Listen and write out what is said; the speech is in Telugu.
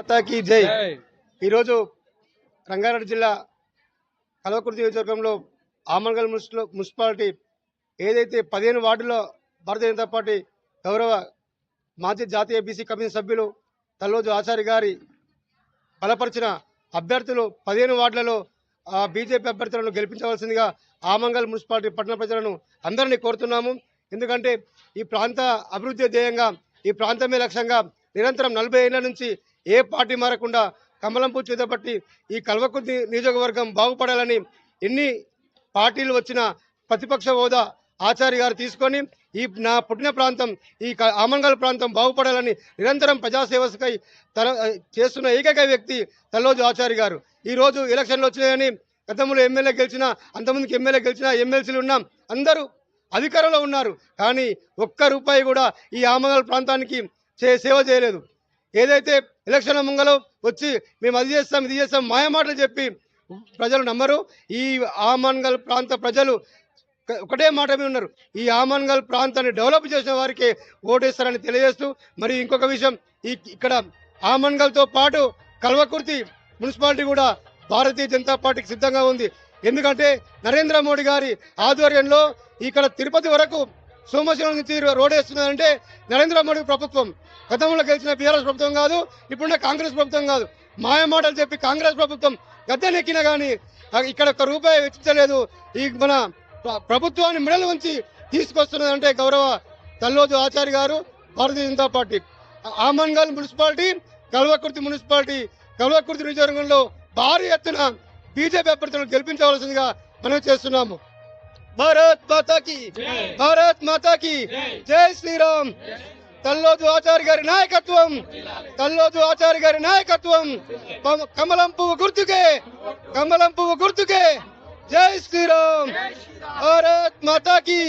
మాతాకి జై ఈరోజు రంగారెడ్డి జిల్లా కల్వకుర్తి నియోజకవర్గంలో ఆమన్గల్ మున్సిపల్ మున్సిపాలిటీ ఏదైతే పదిహేను వార్డులో భారతీయ జనతా పార్టీ గౌరవ మాజీ జాతీయ బీసీ కమిషన్ సభ్యులు తల్లోజు ఆచారి గారి బలపరిచిన అభ్యర్థులు పదిహేను వార్డులలో బీజేపీ అభ్యర్థులను గెలిపించవలసిందిగా ఆమంగల్ మున్సిపాలిటీ పట్టణ ప్రజలను అందరినీ కోరుతున్నాము. ఎందుకంటే ఈ ప్రాంత అభివృద్ధి ధ్యేయంగా ఈ ప్రాంతమే లక్ష్యంగా నిరంతరం నలభై ఏళ్ళ నుంచి ఏ పార్టీ మారకుండా కమలంపూ చేతబట్టి ఈ కల్వకుర్తి నియోజకవర్గం బాగుపడాలని ఎన్ని పార్టీలు వచ్చినా ప్రతిపక్ష హోదా ఆచార్య గారు తీసుకొని ఈ నా పుట్టిన ప్రాంతం ఈ క- ఆమంగల్ ప్రాంతం బాగుపడాలని నిరంతరం ప్రజాసేవకై తల చేస్తున్న ఏకైక వ్యక్తి తల్లోజు ఆచార్య గారు. ఈరోజు ఎలక్షన్లు వచ్చినాయని గతంలో ఎమ్మెల్యే గెలిచినా అంతమందికి ఎమ్మెల్యే గెలిచినా ఎమ్మెల్సీలు ఉన్నాం అందరూ అధికారంలో ఉన్నారు. కానీ ఒక్క రూపాయి కూడా ఈ ఆమంగల్ ప్రాంతానికి చే సేవ చేయలేదు. ఏదైతే ఎలక్షన్ల ముంగలో వచ్చి మేము అది చేస్తాం ఇది చేస్తాం మాయమాటలు చెప్పి ప్రజలు నమ్మరు. ఈ ఆమన్గల్ ప్రాంత ప్రజలు ఒకటే మాట మీద ఉన్నారు. ఈ ఆమన్గల్ ప్రాంతాన్ని డెవలప్ చేసిన వారికి ఓటేస్తారని తెలియజేస్తూ మరి ఇంకొక విషయం ఈ ఇక్కడ ఆమన్గల్తో పాటు కల్వకుర్తి మున్సిపాలిటీ కూడా భారతీయ జనతా పార్టీకి సిద్ధంగా ఉంది. ఎందుకంటే నరేంద్ర మోడీ గారి ఆధ్వర్యంలో ఇక్కడ తిరుపతి వరకు సోమశివరం నుంచి రోడ్ వేస్తున్నారంటే నరేంద్ర మోడీ ప్రభుత్వం. గతంలో గెలిచిన బీఆర్ఎస్ ప్రభుత్వం కాదు ఇప్పుడున్న కాంగ్రెస్ ప్రభుత్వం కాదు. మాయమాటలు చెప్పి కాంగ్రెస్ ప్రభుత్వం గద్దెనెక్కినా కానీ ఇక్కడ ఒక రూపాయి వెచ్చించలేదు. ఈ మన ప్రభుత్వాన్ని మెడలు ఉంచి తీసుకొస్తున్నదంటే గౌరవ తల్లోజు ఆచార్య గారు Bharatiya Janata Party. Amangal municipality Kalwakurthy municipality Kalwakurthy నియోజకవర్గంలో భారీ ఎత్తున బీజేపీ అభ్యర్థులను గెలిపించవలసిందిగా మనం చేస్తున్నాము. భారత్ మాతాకి భారత్ మాతాకి జై శ్రీరామ్ తల్లోజు ఆచార్య గారి నాయకత్వం తల్లోజు ఆచార్య గారి నాయకత్వం కమ- కమలం పువ్వు గుర్తుకే కమలం పువ్వు గుర్తుకే జై శ్రీరామ్ భారత్ మాతాకి